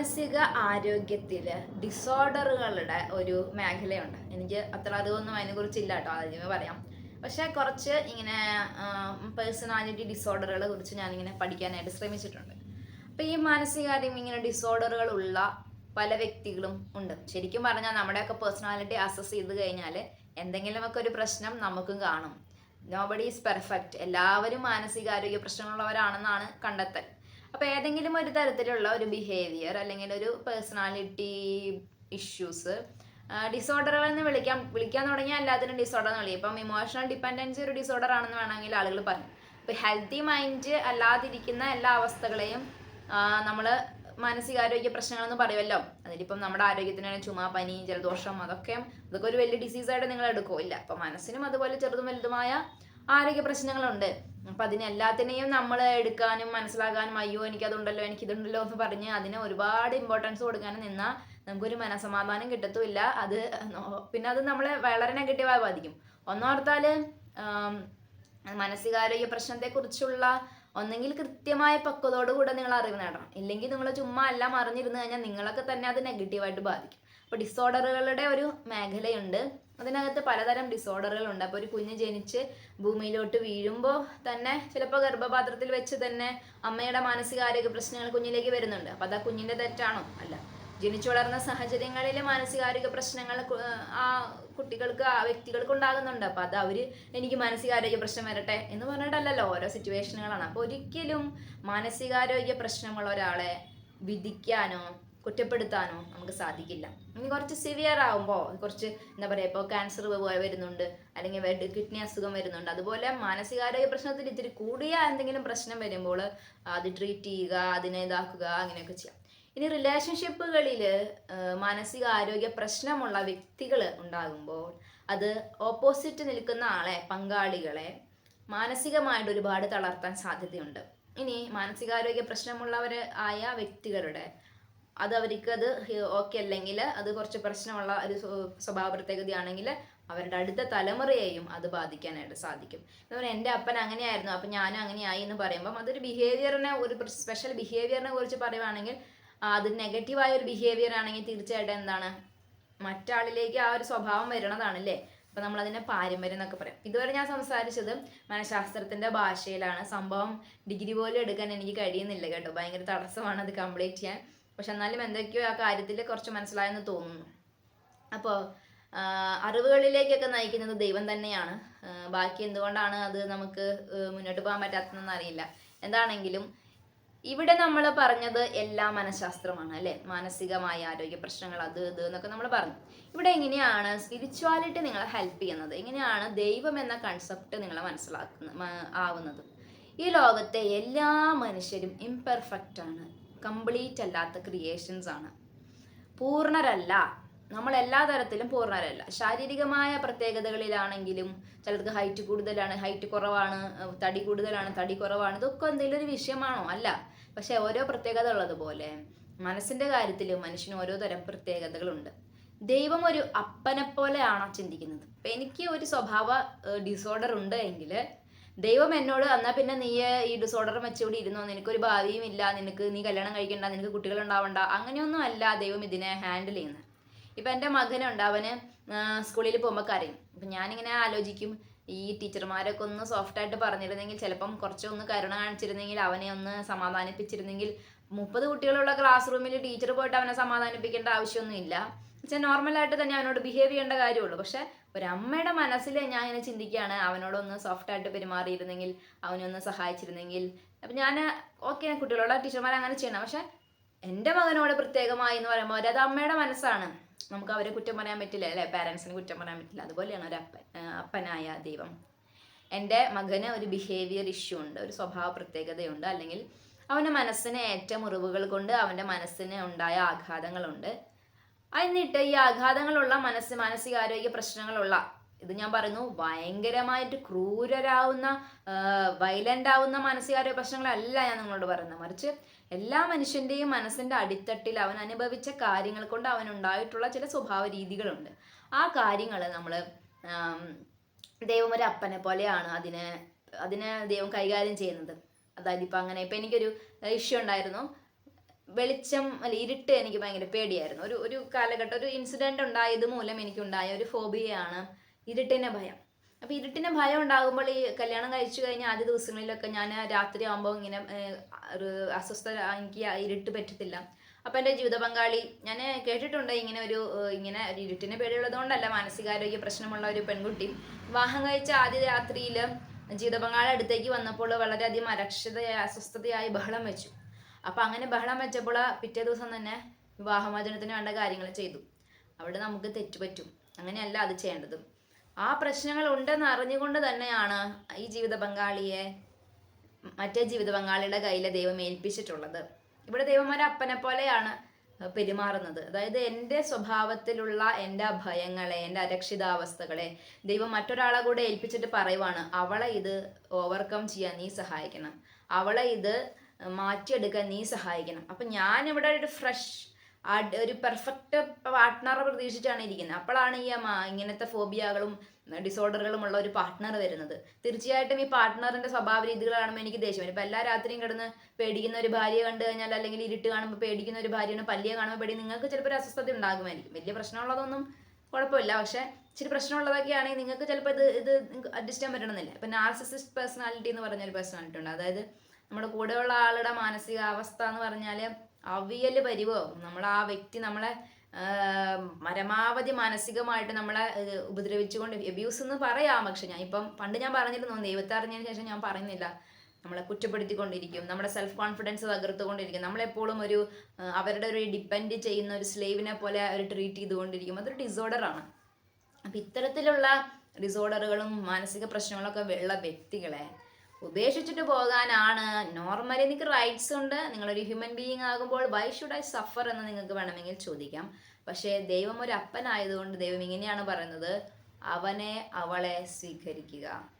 മാനസിക ആരോഗ്യത്തിൽ ഡിസോർഡറുകളുടെ ഒരു മേഖലയുണ്ട്. എനിക്ക് അത്ര അറിവൊന്നും അതിനെക്കുറിച്ചില്ല കേട്ടോ ആദ്യമേ പറയാം. പക്ഷേ കുറച്ച് ഇങ്ങനെ പേഴ്സണാലിറ്റി ഡിസോർഡറുകളെ കുറിച്ച് ഞാനിങ്ങനെ പഠിക്കാനായിട്ട് ശ്രമിച്ചിട്ടുണ്ട്. അപ്പം ഈ മാനസികാര്യം ഇങ്ങനെ ഡിസോർഡറുകൾ ഉള്ള പല വ്യക്തികളും ഉണ്ട്. ശരിക്കും പറഞ്ഞാൽ നമ്മുടെയൊക്കെ പേഴ്സണാലിറ്റി അസസ് ചെയ്ത് കഴിഞ്ഞാൽ എന്തെങ്കിലുമൊക്കെ ഒരു പ്രശ്നം നമുക്കും കാണും. നോബഡി ഈസ് പെർഫെക്റ്റ് എല്ലാവരും മാനസികാരോഗ്യ പ്രശ്നങ്ങളുള്ളവരാണെന്നാണ് കണ്ടെത്തൽ. അപ്പോൾ ഏതെങ്കിലും ഒരു തരത്തിലുള്ള ഒരു ബിഹേവിയർ അല്ലെങ്കിൽ ഒരു പേഴ്സണാലിറ്റി ഇഷ്യൂസ് ഡിസോർഡറുകൾ എന്ന് വിളിക്കാൻ വിളിക്കാൻ തുടങ്ങിയാൽ എല്ലാത്തിനും ഡിസോർഡർ എന്ന് വിളിക്കും. ഇപ്പം ഇമോഷണൽ ഡിപ്പെൻഡൻസി ഒരു ഡിസോർഡർ ആണെന്ന് വേണമെങ്കിൽ ആളുകൾ പറയും. ഇപ്പം ഹെൽത്തി മൈൻഡ് അല്ലാതിരിക്കുന്ന എല്ലാ അവസ്ഥകളെയും നമ്മൾ മാനസികാരോഗ്യ പ്രശ്നങ്ങളെന്ന് പറയുമല്ലോ. അതിലിപ്പം നമ്മുടെ ആരോഗ്യത്തിന് ചുമ പനി ജലദോഷം അതൊക്കെ അതൊക്കെ ഒരു വലിയ ഡിസീസായിട്ട് നിങ്ങൾ എടുക്കില്ല അപ്പം മനസ്സിനും അതുപോലെ ചെറുതും വലുതുമായ ആരോഗ്യ പ്രശ്നങ്ങളുണ്ട്. അപ്പം അതിനെല്ലാത്തിനെയും നമ്മൾ എടുക്കാനും മനസ്സിലാക്കാനും അയ്യോ എനിക്കതുണ്ടല്ലോ എനിക്കിതുണ്ടല്ലോ എന്ന് പറഞ്ഞ് അതിന് ഒരുപാട് ഇമ്പോർട്ടൻസ് കൊടുക്കാനും നിന്നാൽ നമുക്കൊരു മനസമാധാനം കിട്ടത്തുമില്ല. അത് പിന്നെ അത് നമ്മളെ വളരെ നെഗറ്റീവായി ബാധിക്കും. ഒന്നോർത്താൽ മാനസികാരോഗ്യ പ്രശ്നത്തെക്കുറിച്ചുള്ള ഒന്നെങ്കിൽ കൃത്യമായ പക്വതോടുകൂടെ നിങ്ങൾ അറിവ് നേടണം. ഇല്ലെങ്കിൽ നിങ്ങൾ ചുമ്മാ എല്ലാം അറിഞ്ഞിരുന്നു കഴിഞ്ഞാൽ നിങ്ങളൊക്കെ തന്നെ അത് നെഗറ്റീവായിട്ട് ബാധിക്കും. അപ്പോൾ ഡിസോർഡറുകളുടെ ഒരു മേഖലയുണ്ട്. അതിനകത്ത് പലതരം ഡിസോർഡറുകളുണ്ട് അപ്പോൾ ഒരു കുഞ്ഞ് ജനിച്ച് ഭൂമിയിലോട്ട് വീഴുമ്പോൾ തന്നെ ചിലപ്പോൾ ഗർഭപാത്രത്തിൽ വെച്ച് തന്നെ അമ്മയുടെ മാനസികാരോഗ്യ പ്രശ്നങ്ങൾ കുഞ്ഞിലേക്ക് വരുന്നുണ്ട്. അപ്പോൾ അത് ആ കുഞ്ഞിന്റെ തെറ്റാണോ? അല്ല. ജനിച്ചു വളർന്ന സാഹചര്യങ്ങളിൽ മാനസികാരോഗ്യ പ്രശ്നങ്ങൾ ആ കുട്ടികൾക്ക് ആ വ്യക്തികൾക്ക് ഉണ്ടാകുന്നുണ്ട്. അപ്പോൾ അത് അവർ എനിക്ക് മാനസികാരോഗ്യ പ്രശ്നം വരട്ടെ എന്ന് പറഞ്ഞിട്ടല്ലല്ലോ ഓരോ സിറ്റുവേഷനുകളാണ് അപ്പോൾ ഒരിക്കലും മാനസികാരോഗ്യ പ്രശ്നമുള്ള ഒരാളെ വിധിക്കാനോ കുറ്റപ്പെടുത്താനോ നമുക്ക് സാധിക്കില്ല. ഇനി കുറച്ച് സിവിയർ ആകുമ്പോൾ കുറച്ച് എന്താ പറയുക ഇപ്പോൾ ക്യാൻസർ വരുന്നുണ്ട്. അല്ലെങ്കിൽ കിഡ്നി അസുഖം വരുന്നുണ്ട്. അതുപോലെ മാനസികാരോഗ്യ പ്രശ്നത്തിൽ ഇത്തിരി കൂടിയ എന്തെങ്കിലും പ്രശ്നം വരുമ്പോൾ അത് ട്രീറ്റ് ചെയ്യുക അതിനെ ഇതാക്കുക അങ്ങനെയൊക്കെ ചെയ്യാം. ഇനി റിലേഷൻഷിപ്പുകളിൽ മാനസിക ആരോഗ്യ പ്രശ്നമുള്ള വ്യക്തികൾ ഉണ്ടാകുമ്പോൾ അത് ഓപ്പോസിറ്റ് നിൽക്കുന്ന ആളെ പങ്കാളികളെ മാനസികമായിട്ട് ഒരുപാട് തളർത്താൻ സാധ്യതയുണ്ട്. ഇനി മാനസികാരോഗ്യ പ്രശ്നമുള്ളവർ ആയ വ്യക്തികളുടെ അത് അവർക്ക് അത് ഓക്കെ അല്ലെങ്കിൽ അത് കുറച്ച് പ്രശ്നമുള്ള ഒരു സ്വ- സ്വഭാവ പ്രത്യേകതയാണെങ്കിൽ അവരുടെ അടുത്ത തലമുറയെയും അത് ബാധിക്കാനായിട്ട് സാധിക്കും. എന്ന് എന്റെ അപ്പൻ അങ്ങനെയായിരുന്നു. അപ്പം ഞാനും അങ്ങനെയായി എന്ന് പറയുമ്പം അതൊരു ബിഹേവിയറിനെ ഒരു സ്പെഷ്യൽ ബിഹേവിയറിനെ കുറിച്ച് പറയുവാണെങ്കിൽ അത് നെഗറ്റീവായ ഒരു ബിഹേവിയർ ആണെങ്കിൽ തീർച്ചയായിട്ടും എന്താണ് മറ്റാളിലേക്ക് ആ ഒരു സ്വഭാവം വരണതാണ് അല്ലേ അപ്പം നമ്മളതിനെ പാരമ്പര്യം എന്നൊക്കെ പറയും. ഇതുവരെ ഞാൻ സംസാരിച്ചത് മനഃശാസ്ത്രത്തിന്റെ ഭാഷയിലാണ്. സംഭവം ഡിഗ്രി പോലും എടുക്കാൻ എനിക്ക് കഴിയുന്നില്ല കേട്ടോ. ഭയങ്കര തടസ്സമാണ് അത് കംപ്ലീറ്റ് ചെയ്യാൻ. പക്ഷെ എന്നാലും എന്തൊക്കെയോ ആ കാര്യത്തിൽ കുറച്ച് മനസ്സിലായെന്ന് തോന്നുന്നു. അപ്പോൾ അറിവുകളിലേക്കൊക്കെ നയിക്കുന്നത് ദൈവം തന്നെയാണ്. ബാക്കി എന്തുകൊണ്ടാണ് അത് നമുക്ക് മുന്നോട്ട് പോകാൻ പറ്റാത്തതെന്ന് അറിയില്ല. എന്താണെങ്കിലും ഇവിടെ നമ്മൾ പറഞ്ഞത് എല്ലാ മനഃശാസ്ത്രമാണ് അല്ലെ? മാനസികമായ ആരോഗ്യ പ്രശ്നങ്ങൾ അത് ഇത് എന്നൊക്കെ നമ്മൾ പറഞ്ഞു. ഇവിടെ എങ്ങനെയാണ് സ്പിരിച്വാലിറ്റി നിങ്ങളെ ഹെൽപ്പ് ചെയ്യുന്നത്? എങ്ങനെയാണ് ദൈവം എന്ന കൺസെപ്റ്റ് നിങ്ങളെ മനസ്സിലാക്കുന്ന ആവുന്നത്? ഈ ലോകത്തെ എല്ലാ മനുഷ്യരും ഇംപെർഫെക്റ്റ് ആണ്. കംപ്ലീറ്റ് അല്ലാത്ത ക്രിയേഷൻസ് ആണ്. പൂർണരല്ല. നമ്മൾ എല്ലാ തരത്തിലും പൂർണരല്ല. ശാരീരികമായ പ്രത്യേകതകളിലാണെങ്കിലും ചിലർക്ക് ഹൈറ്റ് കൂടുതലാണ് ഹൈറ്റ് കുറവാണ് തടി കൂടുതലാണ് തടി കുറവാണ് ഇതൊക്കെ എന്തെങ്കിലും ഒരു വിഷയമാണോ? അല്ല. പക്ഷെ ഓരോ പ്രത്യേകത ഉള്ളതുപോലെ മനസ്സിന്റെ കാര്യത്തിൽ മനുഷ്യന് ഓരോ തരം പ്രത്യേകതകളുണ്ട്. ദൈവം ഒരു അപ്പനെ പോലെയാണോ ചിന്തിക്കുന്നത്? ഇപ്പം എനിക്ക് ഒരു സ്വഭാവ ഡിസോർഡർ ഉണ്ട് എങ്കിൽ ദൈവം എന്നോട് എന്നാ പിന്നെ നീ ഈ ഡിസോർഡർ വെച്ചുകൂടി ഇരുന്നോ? നിനക്കൊരു ഭാവിയും ഇല്ല. നിനക്ക് നീ കല്യാണം കഴിക്കണ്ട. നിനക്ക് കുട്ടികൾ ഉണ്ടാവണ്ട അങ്ങനെയൊന്നും അല്ല ദൈവം ഇതിനെ ഹാൻഡിൽ ചെയ്യുന്നത്. ഇപ്പം എന്റെ മകനുണ്ട്. അവന് സ്കൂളിൽ പോകുമ്പോൾ കരയും. അപ്പം ഞാനിങ്ങനെ ആലോചിക്കും. ഈ ടീച്ചർമാരൊക്കെ ഒന്ന് സോഫ്റ്റായിട്ട് പറഞ്ഞിരുന്നെങ്കിൽ ചിലപ്പം കുറച്ചൊന്ന് കരുണ കാണിച്ചിരുന്നെങ്കിൽ അവനെ ഒന്ന് സമാധാനിപ്പിച്ചിരുന്നെങ്കിൽ മുപ്പത് കുട്ടികളുള്ള ക്ലാസ് റൂമിൽ ടീച്ചർ പോയിട്ട് അവനെ സമാധാനിപ്പിക്കേണ്ട ആവശ്യമൊന്നുമില്ല. വെച്ചാൽ നോർമലായിട്ട് തന്നെ അവനോട് ബിഹേവ് ചെയ്യേണ്ട കാര്യമുള്ളൂ. പക്ഷെ ഒരമ്മയുടെ മനസ്സിൽ ഞാൻ ഇങ്ങനെ ചിന്തിക്കുകയാണ് അവനോടൊന്ന് സോഫ്റ്റായിട്ട് പെരുമാറിയിരുന്നെങ്കിൽ അവനൊന്ന് സഹായിച്ചിരുന്നെങ്കിൽ. അപ്പം ഞാൻ ഓക്കെ കുട്ടികളോട് ടീച്ചർമാർ അങ്ങനെ ചെയ്യണം. പക്ഷെ എന്റെ മകനോട് പ്രത്യേകമായി എന്ന് പറയുമ്പോൾ അത് അമ്മയുടെ മനസ്സാണ്. നമുക്ക് അവരെ കുറ്റം പറയാൻ പറ്റില്ല അല്ലേ? പാരൻസിന് കുറ്റം പറയാൻ പറ്റില്ല. അതുപോലെയാണ് ഒരു അപ്പൻ അപ്പനായ ദൈവം. എന്റെ മകന് ഒരു ബിഹേവിയർ ഇഷ്യൂ ഉണ്ട് ഒരു സ്വഭാവ പ്രത്യേകതയുണ്ട്. അല്ലെങ്കിൽ അവന്റെ മനസ്സിന് ഏറ്റ മുറിവുകൾ കൊണ്ട് അവന്റെ മനസ്സിന് ഉണ്ടായ ആഘാതങ്ങളുണ്ട്. എന്നിട്ട് ഈ ആഘാതങ്ങളുള്ള മനസ്സ് മാനസികാരോഗ്യ പ്രശ്നങ്ങളുള്ള ഇത് ഞാൻ പറയുന്നു ഭയങ്കരമായിട്ട് ക്രൂരരാവുന്ന വയലന്റ് ആവുന്ന മാനസികാരോഗ്യ പ്രശ്നങ്ങളല്ല ഞാൻ നിങ്ങളോട് പറയുന്നത്. മറിച്ച് എല്ലാ മനുഷ്യന്റെയും മനസ്സിന്റെ അടിത്തട്ടിൽ അവൻ അനുഭവിച്ച കാര്യങ്ങൾ കൊണ്ട് അവനുണ്ടായിട്ടുള്ള ചില സ്വഭാവ രീതികളുണ്ട്. ആ കാര്യങ്ങൾ നമ്മൾ ദൈവം ഒരു അപ്പനെ പോലെയാണ് അതിനെ അതിനെ ദൈവം കൈകാര്യം ചെയ്യുന്നത്. അതായത് ഇപ്പം അങ്ങനെ ഇപ്പം എനിക്കൊരു ഇഷ്യൂ ഉണ്ടായിരുന്നു. വെളിച്ചം അല്ല ഇരുട്ട് എനിക്ക് ഭയങ്കര പേടിയായിരുന്നു. ഒരു ഒരു കാലഘട്ടം ഒരു ഇൻസിഡന്റ് ഉണ്ടായത് മൂലം എനിക്ക് എനിക്കുണ്ടായ ഒരു ഫോബിയയാണ് ഇരുട്ടിന്റെ ഭയം. അപ്പൊ ഇരുട്ടിന്റെ ഭയം ഉണ്ടാകുമ്പോൾ ഈ കല്യാണം കഴിച്ചു കഴിഞ്ഞ ആദ്യ ദിവസങ്ങളിലൊക്കെ ഞാൻ രാത്രി ആകുമ്പോൾ ഇങ്ങനെ ഒരു അസ്വസ്ഥ എനിക്ക് ഇരുട്ട് പറ്റത്തില്ല. അപ്പൊ എന്റെ ജീവിത പങ്കാളി ഞാൻ കേട്ടിട്ടുണ്ട് ഇങ്ങനെ ഒരു ഇങ്ങനെ ഒരു ഇരുട്ടിന് പേടിയുള്ളതുകൊണ്ടല്ല മാനസികാരോഗ്യ പ്രശ്നമുള്ള ഒരു പെൺകുട്ടി. വിവാഹം കഴിച്ച ആദ്യ രാത്രിയിൽ ജീവിത പങ്കാളി അടുത്തേക്ക് വന്നപ്പോൾ വളരെയധികം അരക്ഷിതയായി അസ്വസ്ഥതയായി ബഹളം വെച്ചു. അപ്പൊ അങ്ങനെ ബഹളം വെച്ചപ്പോൾ പിറ്റേ ദിവസം തന്നെ വിവാഹമോചനത്തിന് വേണ്ട കാര്യങ്ങൾ ചെയ്തു. അവിടെ നമുക്ക് തെറ്റുപറ്റും അങ്ങനെയല്ല അത് ചെയ്യേണ്ടത്. ആ പ്രശ്നങ്ങൾ ഉണ്ടെന്ന് അറിഞ്ഞുകൊണ്ട് തന്നെയാണ് ഈ ജീവിത പങ്കാളിയെ മറ്റേ ജീവിത പങ്കാളിയുടെ കയ്യിൽ ദൈവം ഏൽപ്പിച്ചിട്ടുള്ളത്. ഇവിടെ ദൈവം ഒരു അപ്പനെ പോലെയാണ് പെരുമാറുന്നത്. അതായത് എന്റെ സ്വഭാവത്തിലുള്ള എന്റെ ഭയങ്ങളെ എന്റെ അരക്ഷിതാവസ്ഥകളെ ദൈവം മറ്റൊരാളെ കൂടെ ഏൽപ്പിച്ചിട്ട് പറയുവാണ് അവളെ ഇത് ഓവർകം ചെയ്യാൻ നീ സഹായിക്കണം. അവളെ ഇത് മാറ്റിയെടുക്കാൻ നീ സഹായിക്കണം. അപ്പം ഞാനിവിടെ ഒരു ഫ്രഷ് ഒരു പെർഫെക്റ്റ് പാർട്ട്ണറെ പ്രതീക്ഷിച്ചാണ് ഇരിക്കുന്നത്. അപ്പോഴാണ് ഈ ഇങ്ങനത്തെ ഫോബിയകളും ഡിസോർഡറുകളും ഉള്ള ഒരു പാർട്ട്ണർ വരുന്നത്. തീർച്ചയായിട്ടും ഈ പാർട്ട്ണറിന്റെ സ്വഭാവ കാണുമ്പോൾ എനിക്ക് ദേഷ്യം വരും. ഇപ്പം എല്ലാ രാത്രിയും കിടന്ന് പേടിക്കുന്ന ഒരു ഭാര്യയെ കണ്ടു കഴിഞ്ഞാൽ അല്ലെങ്കിൽ ഇരുട്ട് കാണുമ്പോൾ പേടിക്കുന്ന ഒരു ഭാര്യയാണ് പല്ലിയെ കാണുമ്പോൾ പേടി നിങ്ങൾക്ക് ചിലപ്പോൾ ഒരു അസ്വസ്ഥത ഉണ്ടാകുമായിരിക്കും. വലിയ പ്രശ്നമുള്ളതൊന്നും കുഴപ്പമില്ല. പക്ഷേ ഇച്ചിരി പ്രശ്നമുള്ളതൊക്കെയാണെങ്കിൽ നിങ്ങൾക്ക് ചിലപ്പോൾ ഇത് ഇത് അഡ്ജസ്റ്റ് ചെയ്യാൻ പറ്റണമെന്നില്ല. ഇപ്പം നാർസിസിസ്റ്റ് പേഴ്സണാലിറ്റി എന്ന് പറഞ്ഞൊരു പേഴ്സണാലിറ്റി ഉണ്ട്. അതായത് നമ്മുടെ കൂടെയുള്ള ആളുടെ മാനസികാവസ്ഥ എന്ന് പറഞ്ഞാൽ അവിയൽ പരിവാകും നമ്മൾ ആ വ്യക്തി നമ്മളെ പരമാവധി മാനസികമായിട്ട് നമ്മളെ ഉപദ്രവിച്ചുകൊണ്ട് അബ്യൂസ് എന്ന് പറയാം. പക്ഷെ ഞാൻ ഇപ്പം പണ്ട് ഞാൻ പറഞ്ഞിരുന്നു ദൈവത്തെ അറിഞ്ഞതിന് ശേഷം ഞാൻ പറയുന്നില്ല. നമ്മളെ കുറ്റപ്പെടുത്തിക്കൊണ്ടിരിക്കും നമ്മുടെ സെൽഫ് കോൺഫിഡൻസ് തകർത്തുകൊണ്ടിരിക്കും. നമ്മളെപ്പോഴും ഒരു അവരുടെ ഒരു ഡിപ്പെൻഡ് ചെയ്യുന്ന ഒരു സ്ലേവിനെ പോലെ അവർ ട്രീറ്റ് ചെയ്തുകൊണ്ടിരിക്കും. അതൊരു ഡിസോർഡറാണ് അപ്പം ഇത്തരത്തിലുള്ള ഡിസോർഡറുകളും മാനസിക പ്രശ്നങ്ങളൊക്കെ ഉള്ള വ്യക്തികളെ ഉപേക്ഷിച്ചിട്ട് പോകാനാണ്. നോർമലി നിങ്ങൾക്ക് റൈറ്റ്സ് ഉണ്ട്. നിങ്ങളൊരു ഹ്യൂമൻ ബീയിങ് ആകുമ്പോൾ വൈ ഷുഡ് ഐ സഫർ എന്ന് നിങ്ങൾക്ക് വേണമെങ്കിൽ ചോദിക്കാം. പക്ഷേ ദൈവം ഒരു അപ്പനായതുകൊണ്ട് ദൈവം ഇങ്ങനെയാണ് പറയുന്നത്. അവനെ അവളെ സ്വീകരിക്കുക.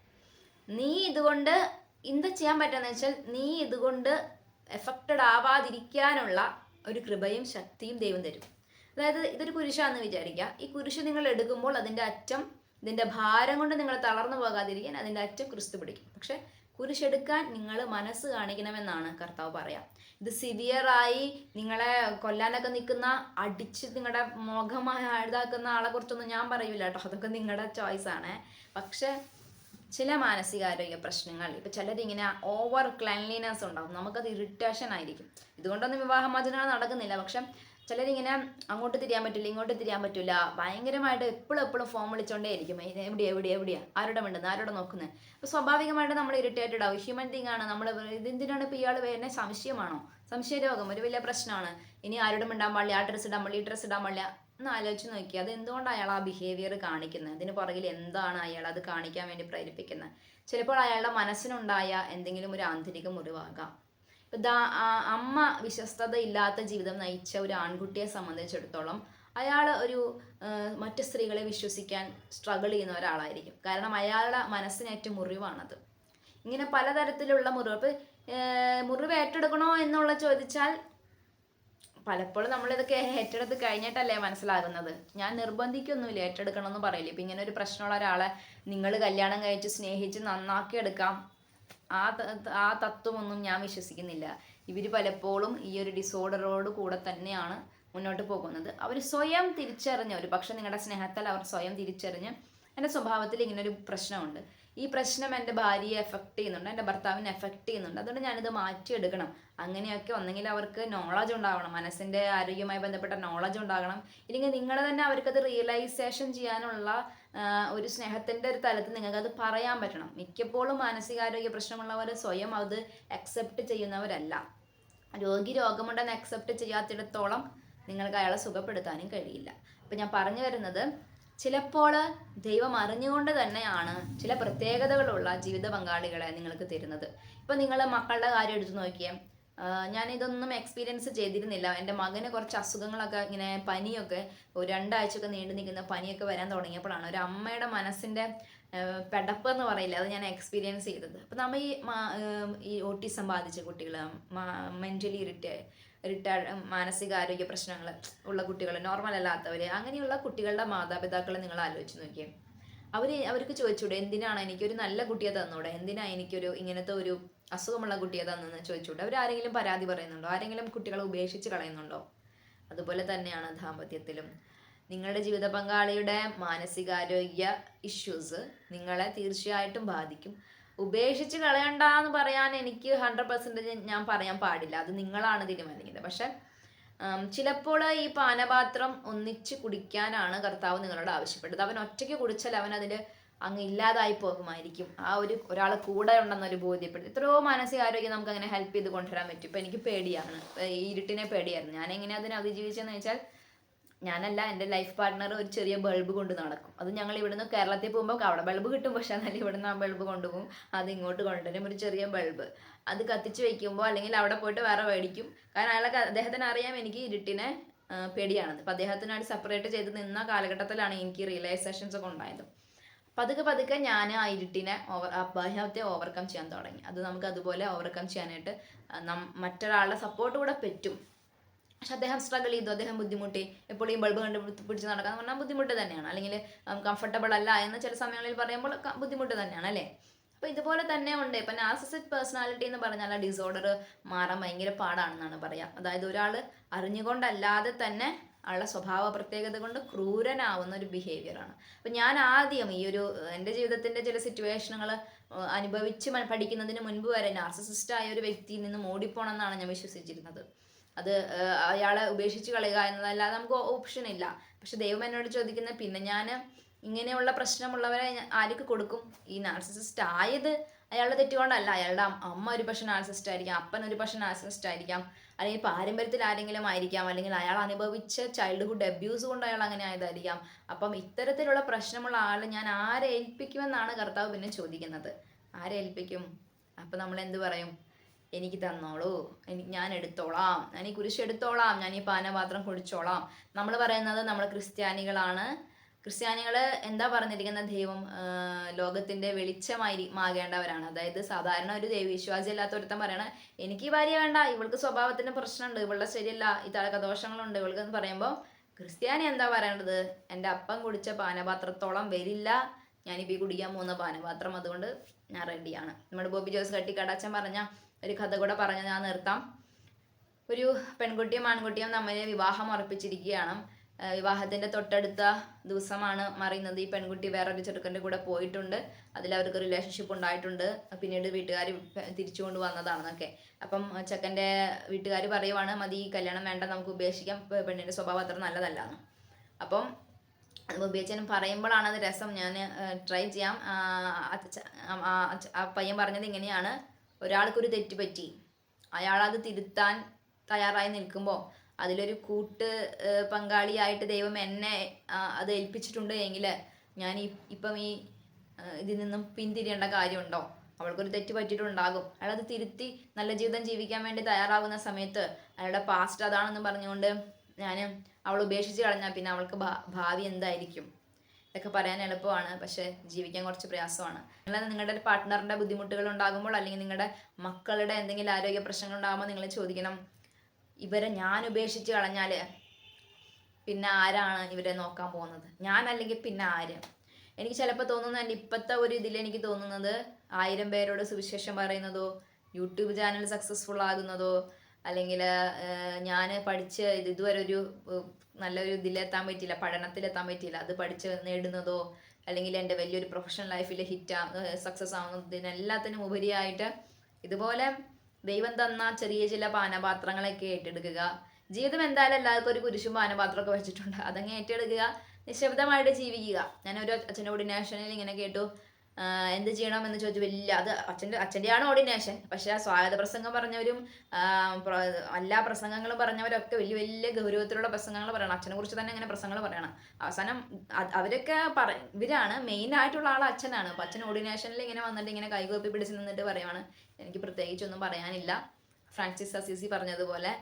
നീ ഇതുകൊണ്ട് എന്ത് ചെയ്യാൻ പറ്റുന്ന വെച്ചാൽ നീ ഇതുകൊണ്ട് എഫക്റ്റഡ് ആവാതിരിക്കാനുള്ള ഒരു കൃപയും ശക്തിയും ദൈവം തരും. അതായത് ഇതൊരു കുരിശാന്ന് വിചാരിക്കുക. ഈ കുരിശ് നിങ്ങൾ എടുക്കുമ്പോൾ അതിന്റെ അറ്റം ഇതിന്റെ ഭാരം കൊണ്ട് നിങ്ങൾ തളർന്നു പോകാതിരിക്കാൻ അതിന്റെ അറ്റം ക്രിസ്തു പിടിക്കും. പക്ഷെ കുരിശെടുക്കാൻ നിങ്ങൾ മനസ്സ് കാണിക്കണമെന്നാണ് കർത്താവ് പറയാം. ഇത് സിവിയറായി നിങ്ങളെ കൊല്ലാനൊക്കെ നിൽക്കുന്ന അടിച്ച് നിങ്ങളുടെ മുഖം ഇതാക്കുന്ന ആളെ കുറിച്ചൊന്നും ഞാൻ പറയൂല കേട്ടോ അതൊക്കെ നിങ്ങളുടെ ചോയ്സ് ആണ്. പക്ഷെ ചില മാനസികാരോഗ്യ പ്രശ്നങ്ങൾ ഇപ്പം ചിലരിങ്ങനെ ഓവർ ക്ലൈൻലിനെസ് ഉണ്ടാവും. നമുക്കത് ഇറിറ്റേഷൻ ആയിരിക്കും. ഇതുകൊണ്ടൊന്നും വിവാഹമോചനങ്ങൾ നടക്കുന്നില്ല. പക്ഷെ ചിലരിങ്ങനെ അങ്ങോട്ട് തിരിയാൻ പറ്റില്ല ഇങ്ങോട്ട് തിരിയാൻ പറ്റില്ല ഭയങ്കരമായിട്ട് എപ്പോഴും എപ്പോഴും ഫോം വിളിച്ചോണ്ടേ ഇരിക്കും. എവിടെ എവിടെ എവിടെയാ ആരുടെ മിണ്ടുന്നത്? ആരോടെ നോക്കുന്നത് അപ്പോൾ സ്വാഭാവികമായിട്ട് നമ്മൾ ഇറിറ്റേറ്റഡ് ആവും ഹ്യൂമൻ തിങ് ആണ്. നമ്മൾ ഇതെന്തിനാണ് ഇപ്പോൾ ഇയാൾ എന്നെ സംശയമാണോ? സംശയരോഗം ഒരു വലിയ പ്രശ്നമാണ്. ഇനി ആരോടും മിണ്ടാൻ പാടില്ല ആ ഡ്രസ്സ് ഇടാൻ പാടില്ല ഈ ഡ്രസ്സ് ഇടാൻ പാടില്ല. ഒന്ന് ആലോചിച്ച് നോക്കി അത് എന്തുകൊണ്ടാണ് അയാൾ ആ ബിഹേവിയർ കാണിക്കുന്നത്? അതിന് പുറകിൽ എന്താണ് അയാൾ അത് കാണിക്കാൻ വേണ്ടി പ്രേരിപ്പിക്കുന്നത്? ചിലപ്പോൾ അയാളുടെ മനസ്സിനുണ്ടായ എന്തെങ്കിലും ഒരു ആന്തരിക മുറിവാകാം. ഇപ്പൊ ദാ അമ്മ വിശ്വസ്തത ഇല്ലാത്ത ജീവിതം നയിച്ച ഒരു ആൺകുട്ടിയെ സംബന്ധിച്ചിടത്തോളം അയാൾ ഒരു മറ്റു സ്ത്രീകളെ വിശ്വസിക്കാൻ സ്ട്രഗിൾ ചെയ്യുന്ന ഒരാളായിരിക്കും. കാരണം അയാളുടെ മനസ്സിനേറ്റ മുറിവാണത്. ഇങ്ങനെ പലതരത്തിലുള്ള മുറിവ്. ഇപ്പം മുറിവ് ഏറ്റെടുക്കണോ എന്നുള്ള ചോദിച്ചാൽ പലപ്പോഴും നമ്മളിതൊക്കെ ഏറ്റെടുത്ത് കഴിഞ്ഞിട്ടല്ലേ മനസ്സിലാകുന്നത്. ഞാൻ നിർബന്ധിക്കൊന്നുമില്ല ഏറ്റെടുക്കണമെന്ന് പറയില്ല. ഇപ്പം ഇങ്ങനെ ഒരു പ്രശ്നമുള്ള ഒരാളെ നിങ്ങൾ കല്യാണം കഴിച്ച് സ്നേഹിച്ച് നന്നാക്കി എടുക്കാം ആ ആ തത്വമൊന്നും ഞാൻ വിശ്വസിക്കുന്നില്ല. ഇവർ പലപ്പോഴും ഈ ഒരു ഡിസോർഡറോട് കൂടെ തന്നെയാണ് മുന്നോട്ട് പോകുന്നത്. അവർ സ്വയം തിരിച്ചറിഞ്ഞ് ഒരു പക്ഷെ നിങ്ങളുടെ സ്നേഹത്താൽ അവർ സ്വയം തിരിച്ചറിഞ്ഞ് എന്റെ സ്വഭാവത്തിൽ ഇങ്ങനെ ഒരു പ്രശ്നമുണ്ട്. ഈ പ്രശ്നം എന്റെ ഭാര്യയെ എഫക്റ്റ് ചെയ്യുന്നുണ്ട് എന്റെ ഭർത്താവിനെ എഫക്റ്റ് ചെയ്യുന്നുണ്ട്. അതുകൊണ്ട് ഞാനിത് മാറ്റിയെടുക്കണം. അങ്ങനെയൊക്കെ ഒന്നെങ്കിൽ അവർക്ക് നോളജ് ഉണ്ടാവണം. മനസ്സിന്റെ ആരോഗ്യവുമായി ബന്ധപ്പെട്ട നോളജ് ഉണ്ടാകണം. ഇല്ലെങ്കിൽ നിങ്ങൾ തന്നെ അവർക്കത് റിയലൈസേഷൻ ചെയ്യാനുള്ള ഒരു സ്നേഹത്തിന്റെ ഒരു തലത്തിൽ നിങ്ങൾക്ക് അത് പറയാൻ പറ്റണം. മിക്കപ്പോഴും മാനസികാരോഗ്യ പ്രശ്നമുള്ളവർ സ്വയം അത് അക്സെപ്റ്റ് ചെയ്യുന്നവരല്ല. രോഗി രോഗമുണ്ടെന്ന് അക്സെപ്റ്റ് ചെയ്യാത്തിടത്തോളം നിങ്ങൾക്ക് അയാളെ സുഖപ്പെടുത്താനും കഴിയില്ല. അപ്പം ഞാൻ പറഞ്ഞു വരുന്നത് ചിലപ്പോൾ ദൈവം അറിഞ്ഞുകൊണ്ട് തന്നെയാണ് ചില പ്രത്യേകതകളുള്ള ജീവിത പങ്കാളികളെ നിങ്ങൾക്ക് തരുന്നത്. ഇപ്പം നിങ്ങൾ മക്കളുടെ കാര്യം എടുത്തു നോക്കിയേ ഇതൊന്നും എക്സ്പീരിയൻസ് ചെയ്തിരുന്നില്ല. എന്റെ മകന് കുറച്ച് അസുഖങ്ങളൊക്കെ ഇങ്ങനെ പനിയൊക്കെ ഒരു രണ്ടാഴ്ചയൊക്കെ നീണ്ടു നിൽക്കുന്ന പനിയൊക്കെ വരാൻ തുടങ്ങിയപ്പോഴാണ് ഒരു അമ്മയുടെ മനസ്സിന്റെ പെടപ്പ് എന്ന് പറയില്ല അത് ഞാൻ എക്സ്പീരിയൻസ് ചെയ്തത്. അപ്പം നമ്മൾ ഈ ഈ ഓട്ടിസം ബാധിച്ച കുട്ടികൾ മെന്റലി ഇറിറ്റേ റിട്ടയർഡ് മാനസികാരോഗ്യ പ്രശ്നങ്ങൾ ഉള്ള കുട്ടികൾ നോർമൽ അല്ലാത്തവർ അങ്ങനെയുള്ള കുട്ടികളുടെ മാതാപിതാക്കളെ നിങ്ങൾ ആലോചിച്ച് നോക്കിയേ. അവർ അവർക്ക് ചോദിച്ചൂടെ എന്തിനാണ് എനിക്കൊരു നല്ല കുട്ടിയെ തന്നൂടെ? എന്തിനാണ് എനിക്കൊരു ഇങ്ങനത്തെ ഒരു അസുഖമുള്ള കുട്ടി ഏതാണെന്ന് ചോദിച്ചുകൊണ്ട് അവരാരെങ്കിലും പരാതി പറയുന്നുണ്ടോ? ആരെങ്കിലും കുട്ടികളെ ഉപേക്ഷിച്ച് കളയുന്നുണ്ടോ? അതുപോലെ തന്നെയാണ് ദാമ്പത്യത്തിലും. നിങ്ങളുടെ ജീവിത പങ്കാളിയുടെ മാനസികാരോഗ്യ ഇഷ്യൂസ് നിങ്ങളെ തീർച്ചയായിട്ടും ബാധിക്കും. ഉപേക്ഷിച്ച് കളയണ്ട എന്ന് പറയാൻ എനിക്ക് ഹൺഡ്രഡ് പെർസെന്റേജ് ഞാൻ പറയാൻ പാടില്ല. അത് നിങ്ങളാണ് തീരുമാനിക്കുന്നത്. പക്ഷെ ചിലപ്പോൾ ഈ പാനപാത്രം ഒന്നിച്ച് കുടിക്കാനാണ് കർത്താവ് നിങ്ങളോട് ആവശ്യപ്പെട്ടത് അവൻ ഒറ്റയ്ക്ക് കുടിച്ചാൽ അവൻ അതിൽ അങ്ങ് ഇല്ലാതായി പോകുമായിരിക്കും. ആ ഒരു ഒരാൾ കൂടെ ഉണ്ടെന്നൊരു ബോധ്യപ്പെടുത്തി എത്രയോ മാനസികാരോഗ്യം നമുക്ക് അങ്ങനെ ഹെൽപ്പ് ചെയ്ത് കൊണ്ടുവരാൻ പറ്റും. ഇപ്പം എനിക്ക് പേടിയാണ്. ഇരുട്ടിനെ പേടിയായിരുന്നു. ഞാൻ എങ്ങനെ അതിനെ അതിജീവിച്ചെന്ന് വെച്ചാൽ ഞാനല്ല എന്റെ ലൈഫ് പാർട്ട്ണർ ഒരു ചെറിയ ബൾബ് കൊണ്ട് നടക്കും. അത് ഞങ്ങൾ ഇവിടുന്ന് കേരളത്തിൽ പോകുമ്പോൾ അവിടെ ബൾബ് കിട്ടും. പക്ഷേ എന്നാൽ ഇവിടുന്ന് ആ ബൾബ് കൊണ്ടുപോകും. അത് ഇങ്ങോട്ട് കൊണ്ടുവരും. ഒരു ചെറിയ ബൾബ് അത് കത്തിച്ച് വെക്കുമ്പോൾ അല്ലെങ്കിൽ അവിടെ പോയിട്ട് വേറെ മേടിക്കും. കാരണം അയാൾക്ക് അദ്ദേഹത്തിന് അറിയാം എനിക്ക് ഇരുട്ടിനെ പേടിയാണെന്ന്. അപ്പം അദ്ദേഹത്തിനായിട്ട് സെപ്പറേറ്റ് ചെയ്ത് നിന്ന കാലഘട്ടത്തിലാണ് എനിക്ക് റിയലൈസേഷൻസ് ഒക്കെ ഉണ്ടായത്. പതുക്കെ പതുക്കെ ഞാൻ ആ ഇരുട്ടിനെ ഓവർ അഭയത്തെ ഓവർകം ചെയ്യാൻ തുടങ്ങി. അത് നമുക്ക് അതുപോലെ ഓവർകം ചെയ്യാനായിട്ട് മറ്റൊരാളുടെ സപ്പോർട്ട് കൂടെ പറ്റും. പക്ഷെ അദ്ദേഹം സ്ട്രഗിൾ ചെയ്തു അദ്ദേഹം ബുദ്ധിമുട്ടി. എപ്പോഴും ബൾബ് കണ്ടുപിടിച്ച് പിടി- പിടിച്ച് നടക്കാൻ പറഞ്ഞാൽ ബുദ്ധിമുട്ട് തന്നെയാണ്. അല്ലെങ്കിൽ കംഫർട്ടബിൾ അല്ല എന്ന് ചില സമയങ്ങളിൽ പറയുമ്പോൾ ബുദ്ധിമുട്ട് തന്നെയാണ് അല്ലേ? അപ്പോൾ ഇതുപോലെ തന്നെ ഉണ്ട്. ഇപ്പം നാർസിസിക് പേഴ്സണാലിറ്റി എന്ന് പറഞ്ഞാൽ ആ ഡിസോർഡർ മാറാൻ ഭയങ്കര പാടാണെന്നാണ് പറയാം. അതായത് ഒരാൾ അറിഞ്ഞുകൊണ്ടല്ലാതെ തന്നെ ആളുടെ സ്വഭാവ പ്രത്യേകത കൊണ്ട് ക്രൂരനാവുന്ന ഒരു ബിഹേവിയറാണ് അപ്പം ഞാൻ ആദ്യം ഈ ഒരു എന്റെ ജീവിതത്തിന്റെ ചില സിറ്റുവേഷനുകൾ അനുഭവിച്ച് പഠിക്കുന്നതിന് മുൻപ് വരെ നാർസിസിസ്റ്റ് ആയ ഒരു വ്യക്തിയിൽ നിന്ന് ഓടിപ്പോണം എന്നാണ് ഞാൻ വിശ്വസിച്ചിരുന്നത്. അത് അയാളെ ഉപേക്ഷിച്ച് കളയുക എന്നതല്ലാതെ നമുക്ക് ഓപ്ഷൻ ഇല്ല. പക്ഷെ ദൈവം എന്നോട് ചോദിക്കുന്ന പിന്നെ ഞാൻ ഇങ്ങനെയുള്ള പ്രശ്നമുള്ളവരെ ആർക്ക് കൊടുക്കും? ഈ നാർസിസിസ്റ്റ് ആയത് അയാളുടെ തെറ്റുകൊണ്ടല്ല. അയാളുടെ അമ്മ ഒരു പക്ഷെ നാർസിസ്റ്റ് ആയിരിക്കാം അപ്പൻ ഒരു പക്ഷെ നാർസിസ്റ്റ് ആയിരിക്കാം. അല്ലെങ്കിൽ പാരമ്പര്യത്തിൽ ആരെങ്കിലും ആയിരിക്കാം അല്ലെങ്കിൽ അയാൾ അനുഭവിച്ച ചൈൽഡ്ഹുഡ് അബ്യൂസ് കൊണ്ട് അയാൾ അങ്ങനെ ആയതായിരിക്കാം. അപ്പം ഇത്തരത്തിലുള്ള പ്രശ്നമുള്ള ആൾ ഞാൻ ആരെ ഏൽപ്പിക്കുമെന്നാണ് കർത്താവ് പിന്നെ ചോദിക്കുന്നത്. ആരെ ഏൽപ്പിക്കും? അപ്പം നമ്മൾ എന്ത് പറയും? എനിക്ക് തന്നോളൂ. എനിക്ക് ഞാൻ എടുത്തോളാം. ഞാൻ ഈ കുരിശ് എടുത്തോളാം. ഞാൻ ഈ പാനപാത്രം കുടിച്ചോളാം. നമ്മൾ പറയുന്നത് നമ്മൾ ക്രിസ്ത്യാനികളാണ്. ക്രിസ്ത്യാനികൾ എന്താ പറഞ്ഞിരിക്കുന്ന ദൈവം ലോകത്തിന്റെ വെളിച്ചമായി മാകേണ്ടവരാണ്. അതായത് സാധാരണ ഒരു ദൈവവിശ്വാസി അല്ലാത്ത ഒരുത്തം പറയണ എനിക്ക് ഈ ഭാര്യ വേണ്ട ഇവൾക്ക് സ്വഭാവത്തിന് പ്രശ്നമുണ്ട് ഇവളുടെ ശരിയല്ല ഈ ദോഷങ്ങളുണ്ട്. ഇവൾക്ക് എന്ന് പറയുമ്പോൾ ക്രിസ്ത്യാനി എന്താ പറയേണ്ടത് എന്റെ അപ്പം കുടിച്ച പാനപാത്രത്തോളം വരില്ല. ഞാനിപ്പോൾ ഈ കുടിക്കാൻ പോകുന്ന പാനപാത്രം അതുകൊണ്ട് ഞാൻ റെഡിയാണ്. നമ്മുടെ ബോബി ജോസ് കട്ടിക്കടച്ചൻ പറഞ്ഞ ഒരു കഥ കൂടെ പറഞ്ഞ് ഞാൻ നിർത്താം. ഒരു പെൺകുട്ടിയും ആൺകുട്ടിയും നമ്മളെ വിവാഹം ഉറപ്പിച്ചിരിക്കുകയാണ്. വിവാഹത്തിന്റെ തൊട്ടടുത്ത ദിവസമാണ് മറിയുന്നത്. ഈ പെൺകുട്ടി വേറൊരു ചെറുക്കന്റെ കൂടെ പോയിട്ടുണ്ട്. അതിൽ അവർക്ക് റിലേഷൻഷിപ്പ് ഉണ്ടായിട്ടുണ്ട്. പിന്നീട് വീട്ടുകാർ തിരിച്ചു കൊണ്ട് വന്നതാണെന്നൊക്കെ അപ്പം ചെക്കന്റെ വീട്ടുകാർ പറയുവാണ് മതി ഈ കല്യാണം വേണ്ട നമുക്ക് ഉപേക്ഷിക്കാം. പെണ്ണിന്റെ സ്വഭാവം അത്ര നല്ലതല്ല അപ്പം അത് ഉപയോഗിച്ചതിനും പറയുമ്പോഴാണ് അത് രസം. ഞാൻ ട്രൈ ചെയ്യാം. ആ പയ്യൻ പറഞ്ഞത് ഇങ്ങനെയാണ്. ഒരാൾക്കൊരു തെറ്റ് പറ്റി. അയാളത് തിരുത്താൻ തയ്യാറായി നിൽക്കുമ്പോൾ അതിലൊരു കൂട്ട് പങ്കാളിയായിട്ട് ദൈവം എന്നെ അത് ഏൽപ്പിച്ചിട്ടുണ്ട് എങ്കിൽ ഞാൻ ഇപ്പം ഈ ഇതിൽ നിന്നും പിന്തിരിയേണ്ട കാര്യമുണ്ടോ? അവൾക്കൊരു തെറ്റ് പറ്റിയിട്ടുണ്ടാകും. അയാളത് തിരുത്തി നല്ല ജീവിതം ജീവിക്കാൻ വേണ്ടി തയ്യാറാകുന്ന സമയത്ത് അയാളുടെ പാസ്റ്റ് അതാണെന്ന് പറഞ്ഞുകൊണ്ട് ഞാൻ അവൾ ഉപേക്ഷിച്ച് കളഞ്ഞാൽ പിന്നെ അവൾക്ക് ഭാവി എന്തായിരിക്കും? ഇതൊക്കെ പറയാൻ എളുപ്പമാണ്. പക്ഷെ ജീവിക്കാൻ കുറച്ച് പ്രയാസമാണ്. നിങ്ങൾ നിങ്ങളുടെ ഒരു പാർട്ട്ണറിന്റെ ബുദ്ധിമുട്ടുകൾ ഉണ്ടാകുമ്പോൾ അല്ലെങ്കിൽ നിങ്ങളുടെ മക്കളുടെ എന്തെങ്കിലും ആരോഗ്യ പ്രശ്നങ്ങൾ ഉണ്ടാകുമ്പോൾ നിങ്ങൾ ചോദിക്കണം. ഇവരെ ഞാൻ ഉപേക്ഷിച്ച് കളഞ്ഞാൽ പിന്നെ ആരാണ് ഇവരെ നോക്കാൻ പോകുന്നത്? ഞാൻ അല്ലെങ്കിൽ പിന്നെ ആര്? എനിക്ക് ചിലപ്പോൾ തോന്നുന്നത് ഇപ്പോഴത്തെ ഒരു ഇതിൽ എനിക്ക് തോന്നുന്നത് ആയിരം പേരോട് സുവിശേഷം പറയുന്നതോ യൂട്യൂബ് ചാനൽ സക്സസ്ഫുൾ ആകുന്നതോ അല്ലെങ്കിൽ ഞാൻ പഠിച്ച് ഇത് ഇതുവരെ ഒരു നല്ലൊരു ഇതിലെത്താൻ പറ്റിയില്ല പഠനത്തിലെത്താൻ പറ്റിയില്ല. അത് പഠിച്ച് നേടുന്നതോ അല്ലെങ്കിൽ എന്റെ വലിയൊരു പ്രൊഫഷണൽ ലൈഫിൽ ഹിറ്റ് ആ സക്സസ് ആവുന്നതിനെല്ലാത്തിനും ഉപരിയായിട്ട് ഇതുപോലെ ദൈവം തന്ന ചെറിയ ചില പാനപാത്രങ്ങളൊക്കെ ഏറ്റെടുക്കുക. ജീവിതം എന്തായാലും എല്ലാവർക്കും ഒരു കുരിശും പാനപാത്രമൊക്കെ വെച്ചിട്ടുണ്ട്. അതങ്ങ് ഏറ്റെടുക്കുക. നിശബ്ദമായിട്ട് ജീവിക്കുക. ഞാൻ ഞാനൊരു അച്ഛന്റെ ഓർഡിനേഷനിൽ ഇങ്ങനെ കേട്ടു. എന്ത് ചെയ്യണം എന്ന് ചോദിച്ചു. വലിയ അത് അച്ഛന്റെ അച്ഛന്റെയാണ് ഓർഡിനേഷൻ പക്ഷേ സ്വാഗത പ്രസംഗം പറഞ്ഞവരും എല്ലാ പ്രസംഗങ്ങളും പറഞ്ഞവരൊക്കെ വലിയ വലിയ ഗൗരവത്തിലുള്ള പ്രസംഗങ്ങൾ പറയണം. അച്ഛനെ കുറിച്ച് തന്നെ ഇങ്ങനെ പ്രസംഗങ്ങൾ പറയണം. അവസാനം അവരൊക്കെ പറ ഇവരാണ് മെയിൻ ആയിട്ടുള്ള ആൾ അച്ഛനാണ്. അപ്പൊ അച്ഛൻ ഓർഡിനേഷനിൽ ഇങ്ങനെ വന്നിട്ട് ഇങ്ങനെ കൈകോപ്പി പിടിച്ച് നിന്നിട്ട് പറയുവാണ്. എനിക്ക് പ്രത്യേകിച്ചൊന്നും പറയാനില്ല. ഫ്രാൻസിസ് അസീസി പറഞ്ഞതുപോലെ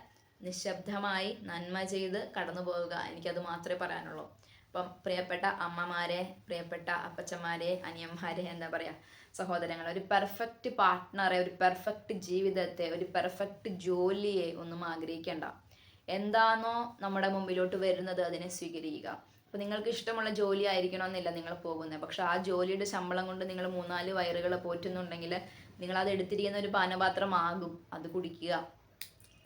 നിശബ്ദമായി നന്മ ചെയ്ത് കടന്നു പോവുക എനിക്കത് മാത്രമേ പറയാനുള്ളൂ. അപ്പം പ്രിയപ്പെട്ട അമ്മമാരെ പ്രിയപ്പെട്ട അപ്പച്ചന്മാരെ അനിയന്മാരെ എന്താ പറയുക സഹോദരങ്ങളെ ഒരു പെർഫെക്റ്റ് പാർട്ട്ണറെ ഒരു പെർഫെക്റ്റ് ജീവിതത്തെ ഒരു പെർഫെക്റ്റ് ജോലിയെ ഒന്നും ആഗ്രഹിക്കേണ്ട. എന്താണോ നമ്മുടെ മുമ്പിലോട്ട് വരുന്നത് അതിനെ സ്വീകരിക്കുക. അപ്പോൾ നിങ്ങൾക്ക് ഇഷ്ടമുള്ള ജോലി ആയിരിക്കണമെന്നില്ല നിങ്ങൾ പോകുന്നത് പക്ഷെ ആ ജോലിയുടെ ശമ്പളം കൊണ്ട് നിങ്ങൾ മൂന്നാൽ വയറുകൾ പോറ്റുന്നുണ്ടെങ്കിൽ നിങ്ങൾ അത് എടുത്തിരിക്കുന്ന ഒരു പാനപാത്രമാകും. അത് കുടിക്കുക.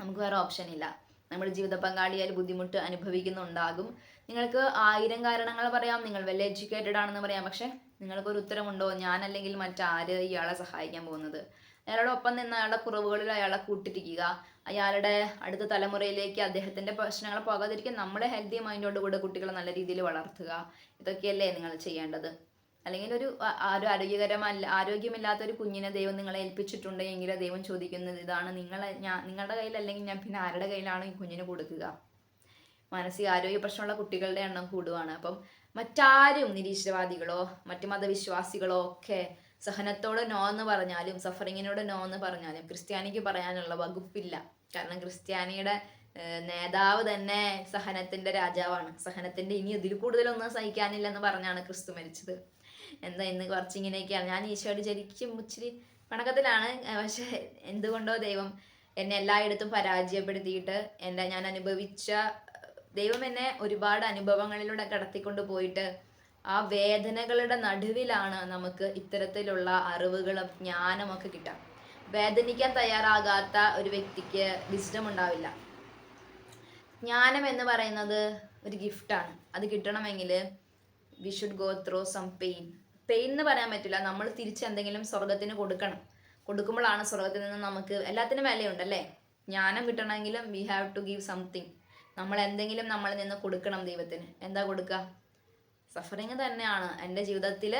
നമുക്ക് വേറെ ഓപ്ഷൻ ഇല്ല. നമ്മുടെ ജീവിത പങ്കാളിയാൽ ബുദ്ധിമുട്ട് അനുഭവിക്കുന്നുണ്ടാകും. നിങ്ങൾക്ക് ആയിരം കാരണങ്ങൾ പറയാം നിങ്ങൾ വെൽ എഡ്യൂക്കേറ്റഡ് ആണെന്ന് പറയാം. പക്ഷെ നിങ്ങൾക്കൊരു ഉത്തരമുണ്ടോ? ഞാൻ അല്ലെങ്കിൽ മറ്റാര് ഇയാളെ സഹായിക്കാൻ പോകുന്നത്? അയാളുടെ ഒപ്പം നിന്ന് അയാളുടെ കുറവുകളിൽ അയാളെ കൂട്ടിരിക്കുക അയാളുടെ അടുത്ത തലമുറയിലേക്ക് അദ്ദേഹത്തിന്റെ പ്രശ്നങ്ങൾ പോകാതിരിക്കാൻ നമ്മളെ ഹെൽത്തി മൈൻഡോട് കൂടെ കുട്ടികളെ നല്ല രീതിയിൽ വളർത്തുക. ഇതൊക്കെയല്ലേ നിങ്ങൾ ചെയ്യേണ്ടത്? അല്ലെങ്കിൽ ഒരു ആരും ആരോഗ്യകരമല്ല ആരോഗ്യമില്ലാത്ത ഒരു കുഞ്ഞിനെ ദൈവം നിങ്ങളെ ഏൽപ്പിച്ചിട്ടുണ്ടെങ്കിൽ ദൈവം ചോദിക്കുന്നത് ഇതാണ്. നിങ്ങളെ ഞാൻ നിങ്ങളുടെ കയ്യിലല്ലെങ്കിൽ ഞാൻ പിന്നെ ആരുടെ കയ്യിലാണ് ഈ കുഞ്ഞിന് കൊടുക്കുക? മാനസിക ആരോഗ്യ പ്രശ്നമുള്ള കുട്ടികളുടെ എണ്ണം കൂടുവാണ്. അപ്പം മറ്റാരും നിരീശ്വരവാദികളോ മറ്റു മതവിശ്വാസികളോ ഒക്കെ സഹനത്തോടെ നോ എന്ന് പറഞ്ഞാലും സഫറിങ്ങിനോട് നോ എന്ന് പറഞ്ഞാലും ക്രിസ്ത്യാനിക്ക് പറയാനുള്ള വകുപ്പില്ല. കാരണം ക്രിസ്ത്യാനിയുടെ നേതാവ് തന്നെ സഹനത്തിന്റെ രാജാവാണ്. സഹനത്തിന്റെ ഇനി ഇതിൽ കൂടുതലൊന്നും സഹിക്കാനില്ലെന്ന് പറഞ്ഞാണ് ക്രിസ്തു മരിച്ചത്. എന്താ ഇന്ന് കുറച്ച് ഇങ്ങനെയൊക്കെയാണ് ഞാൻ ഈശോയോട് ശരിക്കും ഇച്ചിരി പണക്കത്തിലാണ് പക്ഷെ എന്തുകൊണ്ടോ ദൈവം എന്നെ എല്ലായിടത്തും പരാജയപ്പെടുത്തിയിട്ട് എന്റെ ഞാൻ അനുഭവിച്ച ദൈവം എന്നെ ഒരുപാട് അനുഭവങ്ങളിലൂടെ കടത്തിക്കൊണ്ട് പോയിട്ട് ആ വേദനകളുടെ നടുവിലാണ് നമുക്ക് ഇത്തരത്തിലുള്ള അറിവുകളും ജ്ഞാനം ഒക്കെ കിട്ടുക. വേദനിക്കാൻ തയ്യാറാകാത്ത ഒരു വ്യക്തിക്ക് വിസ്ഡം ഉണ്ടാവില്ല. ജ്ഞാനം എന്ന് പറയുന്നത് ഒരു ഗിഫ്റ്റാണ് അത് കിട്ടണമെങ്കിൽ we should go through some pain pain എന്ന് പറയാൻ പറ്റില്ല. നമ്മൾ തിരിച്ച് എന്തെങ്കിലും സ്വർഗത്തിന് കൊടുക്കണം. കൊടുക്കുമ്പോഴാണ് സ്വർഗത്തിൽ നിന്ന് നമുക്ക് എല്ലാത്തിനും വിലയുണ്ടല്ലേ ജ്ഞാനം കിട്ടണമെങ്കിലും we have to give something നമ്മൾ എന്തെങ്കിലും നമ്മളിൽ നിന്ന് കൊടുക്കണം ദൈവത്തിന്. എന്താ കൊടുക്കുക സഫറിങ് തന്നെയാണ്. എന്റെ ജീവിതത്തിൽ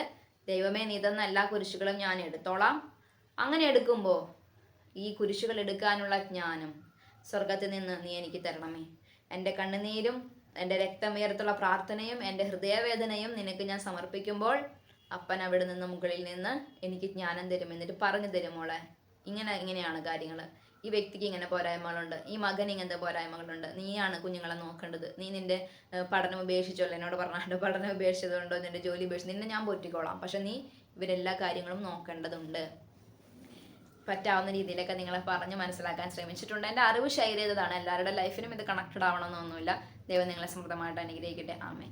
ദൈവമേ നീ തന്ന എല്ലാ കുരിശുകളും ഞാൻ എടുത്തോളാം. അങ്ങനെ എടുക്കുമ്പോൾ ഈ കുരിശുകൾ എടുക്കാനുള്ള ജ്ഞാനം സ്വർഗത്തിൽ നിന്ന് നീ എനിക്ക് തരണമേ. എന്റെ കണ്ണുനീരും എന്റെ രക്തമേറത്തുള്ള പ്രാർത്ഥനയും എന്റെ ഹൃദയവേദനയും നിനക്ക് ഞാൻ സമർപ്പിക്കുമ്പോൾ അപ്പൻ അവിടെ നിന്ന് മുകളിൽ നിന്ന് എനിക്ക് ജ്ഞാനം തരും എന്നിട്ട് പറഞ്ഞു തരും മോളെ. ഇങ്ങനെ ഇങ്ങനെയാണ് കാര്യങ്ങൾ ഈ വ്യക്തിക്ക് ഇങ്ങനെ പോരായ്മകളുണ്ട് ഈ മകൻ ഇങ്ങനത്തെ പോരായ്മകളുണ്ട് നീയാണ് കുഞ്ഞുങ്ങളെ നോക്കേണ്ടത്. നീ നിന്റെ പഠനം ഉപേക്ഷിച്ചല്ലോ എന്നോട് പറഞ്ഞ പഠനം ഉപേക്ഷിച്ചതുകൊണ്ടോ നിന്റെ ജോലി ഉപേക്ഷിച്ചു നിന്നെ ഞാൻ പൊറ്റിക്കോളാം. പക്ഷെ നീ ഇവരെല്ലാ കാര്യങ്ങളും നോക്കേണ്ടതുണ്ട്. പറ്റാവുന്ന രീതിയിലൊക്കെ നിങ്ങളെ പറഞ്ഞ് മനസ്സിലാക്കാൻ ശ്രമിച്ചിട്ടുണ്ട്. എന്റെ അറിവ് ഷെയർ ചെയ്തതാണ്. എല്ലാവരുടെ ലൈഫിനും ഇത് കണക്റ്റഡ് ആവണമെന്നൊന്നുമില്ല. ദൈവം നിങ്ങളെ സമൃദ്ധമായിട്ട് അനുഗ്രഹിക്കട്ടെ. ആമേ